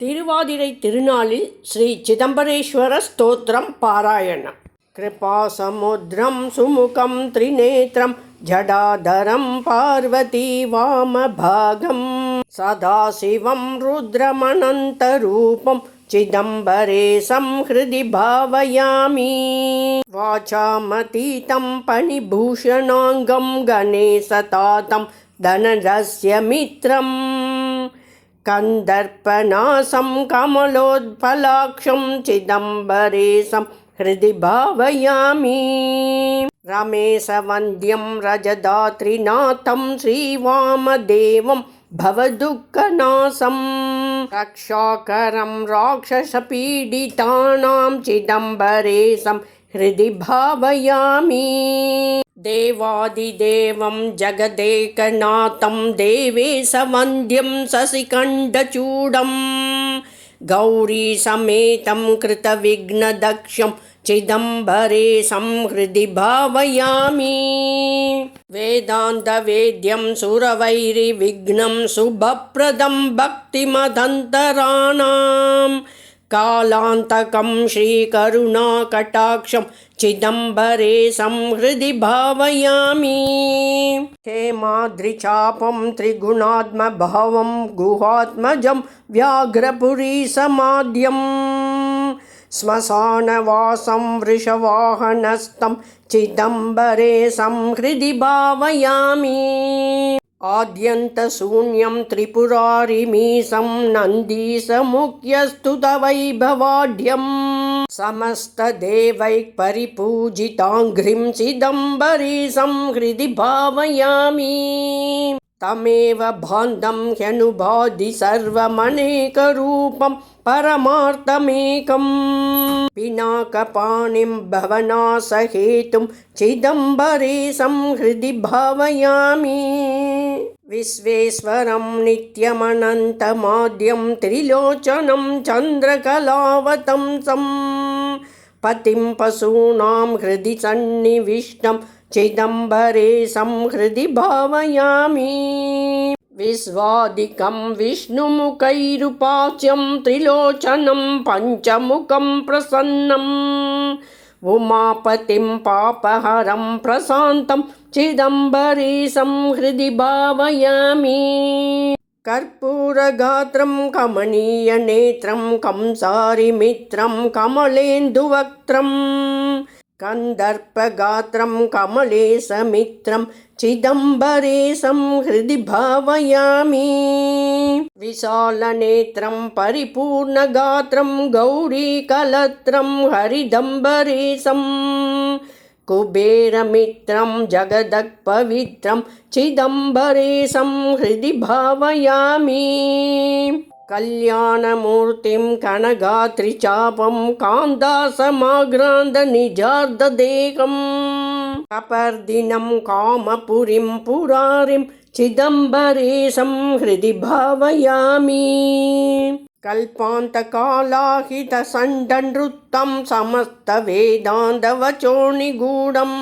திருவாதிரை திருநாளில் ஸ்ரீ சிதம்பரேஸ்வர ஸ்தோத்திரம் பாராயணம் கிருபாசமுத்ரம் சுமுகம் திரிநேத்திரம் ஜடாதரம் பார்வதி வாமபாகம் சதாசிவம் ருத்ரமனந்தரூபம் चिदम्बरे संहृदि भावयामि वाचामतीतं पणिभूषणाङ्गं गणेशतातं धनरस्य मित्रम् कन्दर्पनासं कमलोत्फलाक्षं चिदम्बरेशं हृदि भावयामि। रमेशवन्द्यं रजदात्रिनाथं श्रीवामदेवं भवदुःखनाशं। रक्षाकरं राक्षसपीडितानां चिदम्बरेशं हृदि भावयामि देवादिदेवं जगदेकनाथं देवेशवन्द्यं शशिखण्डचूडं गौरीसमेतं कृतविघ्नदक्षं चिदम्बरेशं हृदि भावयामि। वेदान्तवेद्यं सुरवैरिविघ्नं शुभप्रदं भक्तिमदन्तराणां कालान्तकं श्रीकरुणाकटाक्षं चिदम्बरेशं हृदि भावयामि। हेमाद्रिचापं त्रिगुणात्मभावं गुहात्मजं व्याघ्रपुरीसमाद्यम् श्मशानवासं वृषवाहनस्थं चिदम्बरेशं हृदि भावयामि आद्यन्तशून्यं त्रिपुरारिमीशं नन्दीसमुख्यस्तुतवैभवाढ्यम् समस्तदेवैः परिपूजिताङ्घ्रिं चिदम्बरीशं हृदि भावयामि तमेव भान्दं ह्यनुबाधि सर्वमनेकरूपं परमार्थमेकं पिनाकपाणिं भवनासहेतुं चिदम्बरेशं हृदि भावयामि विश्वेश्वरं नित्यमनन्तमाद्यं त्रिलोचनं चन्द्रकलावतंसं पतिं पशूनां हृदि सन्निविष्टं चिदम्बरेशं हृदि भावयामि। विश्वादिकं विष्णुमुखैरुपाच्यं त्रिलोचनं पञ्चमुखं प्रसन्नम् उमापतिं पापहरं प्रशान्तं चिदम्बरेशं हृदि भावयामि कर्पूरगात्रं कमनीयनेत्रं कंसारिमित्रं कमलेन्दुवक्त्रम् कन्दर्पगात्रं कमलेशमित्रं चिदम्बरेशं हृदि भावयामि। विशालनेत्रं परिपूर्णगात्रं गौरीकलत्रं हरिदम्बरेशं। कुबेरमित्रं जगदक्पवित्रं चिदम्बरेशं हृदि भावयामि कल्याणमूर्तिं कनगात्रिचापं कान्दासमाग्रान्तनिजार्ददेहम् कपर्दिनं कामपुरीं पुरारिं चिदम्बरेशं हृदि भावयामि कल्पान्तकालाहितसण्डनृत्तं समस्तवेदान्तवचोनिगूढम्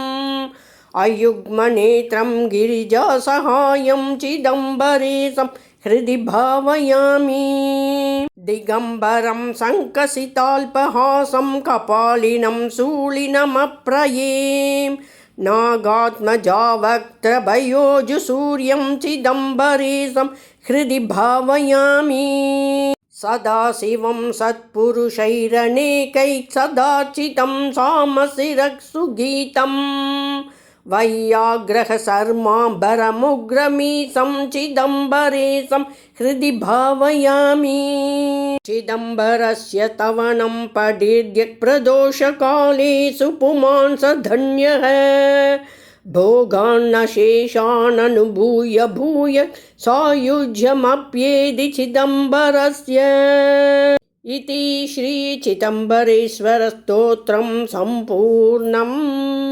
अयुग्मनेत्रं गिरिजासहायं चिदम्बरेशं हृदि भावयामि। दिगम्बरं सङ्कसिताल्पहासं कपालिनं शूलिनमप्रयें नागात्मजावक्त्रभयोजुसूर्यं चिदम्बरेशं हृदि भावयामि। सदाशिवं सत्पुरुषैरनेकैः सदाचितं सामशिरक्सुगीतम् वैयाग्रहशर्माम्बरमुग्रमीशं चिदम्बरेशं हृदि भावयामि। चिदम्बरस्य तवनं पठेद्यप्रदोषकालेषु पुमांसधन्यः। भोगान्नशेषाननुभूय भूय सायुज्यमप्येदि चिदम्बरस्य। इति श्रीचिदम्बरेश्वरस्तोत्रं सम्पूर्णम्